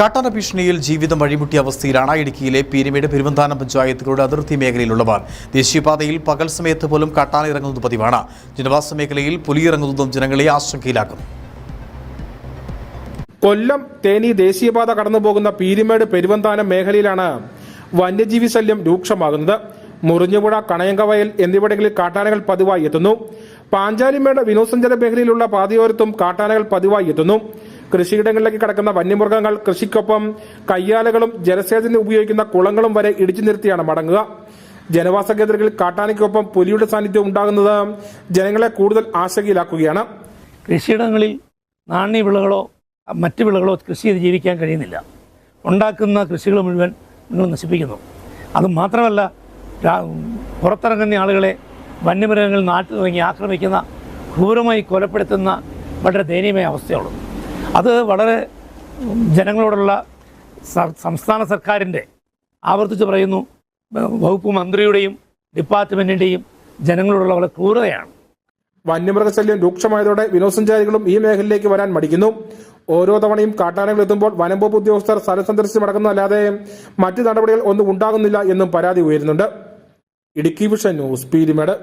കാട്ടാന ഭീഷണിയിൽ ജീവിതം വഴിമുട്ടിയ അവസ്ഥയിലാണ് ഇടുക്കിയിലെ പീരുമേട് പെരുവന്താനം പഞ്ചായത്തുകളുടെ അതിർത്തി മേഖലയിലുള്ളവർ ദേശീയപാതയിൽ പകൽ സമയത്ത് പോലും കാട്ടാന ഇറങ്ങുന്നത് പതിവാണ്. ജനവാസ മേഖലയിൽ പുലിയിറങ്ങുന്നതും ജനങ്ങളെ ആശങ്കയിലാക്കുന്നു. കൊല്ലം തേനി ദേശീയപാത കടന്നുപോകുന്ന പീരിമേട് പെരുവന്താനം മേഖലയിലാണ് വന്യജീവി ശല്യം രൂക്ഷമാകുന്നത്. മുറിഞ്ഞുപുഴ കണയങ്കവയൽ എന്നിവിടങ്ങളിൽ കാട്ടാനകൾ പതിവായി എത്തുന്നു. പാഞ്ചാലിമേട് വിനോദസഞ്ചാര മേഖലയിലുള്ള പാതയോരത്തും കാട്ടാനകൾ പതിവായി എത്തുന്നു. കൃഷിയിടങ്ങളിലേക്ക് കടക്കുന്ന വന്യമൃഗങ്ങൾ കൃഷിക്കൊപ്പം കയ്യാലകളും ജലസേചന ഉപയോഗിക്കുന്ന കുളങ്ങളും വരെ ഇടിച്ചു നിർത്തിയാണ് മടങ്ങുക. ജനവാസ കേന്ദ്രങ്ങളിൽ കാട്ടാനയ്ക്കൊപ്പം പുലിയുടെ സാന്നിധ്യം ഉണ്ടാകുന്നത് ജനങ്ങളെ കൂടുതൽ ആശങ്കയിലാക്കുകയാണ്. കൃഷിയിടങ്ങളിൽ നാണ്യ വിളകളോ മറ്റു വിളകളോ കൃഷി ചെയ്ത് ജീവിക്കാൻ കഴിയുന്നില്ല. ഉണ്ടാക്കുന്ന കൃഷികൾ മുഴുവൻ നിങ്ങൾ നശിപ്പിക്കുന്നു. അത് മാത്രമല്ല പുറത്തിറങ്ങുന്ന ആളുകളെ വന്യമൃഗങ്ങൾ നാട്ടിലിറങ്ങി ആക്രമിക്കുന്ന ക്രൂരമായി കൊലപ്പെടുത്തുന്ന വളരെ ദയനീയമായ അവസ്ഥയുള്ളത് അത് വളരെ ജനങ്ങളോടുള്ള സംസ്ഥാന സർക്കാരിന്റെ ആവർത്തിച്ച് പറയുന്നു. വകുപ്പ് മന്ത്രിയുടെയും ഡിപ്പാർട്ട്മെന്റിന്റെയും ജനങ്ങളോടുള്ള വളരെ ക്രൂരതയാണ്. വന്യമൃഗശല്യം രൂക്ഷമായതോടെ വിനോദസഞ്ചാരികളും ഈ മേഖലയിലേക്ക് വരാൻ മടിക്കുന്നു. ഓരോ തവണയും കാട്ടാനകൾ എത്തുമ്പോൾ വനംവകുപ്പ് ഉദ്യോഗസ്ഥർ സ്ഥലം സന്ദർശിച്ച് മടങ്ങുന്നതല്ലാതെ മറ്റു നടപടികൾ ഒന്നും ഉണ്ടാകുന്നില്ല എന്നും പരാതി ഉയരുന്നുണ്ട്. Idukki vision news Peermade.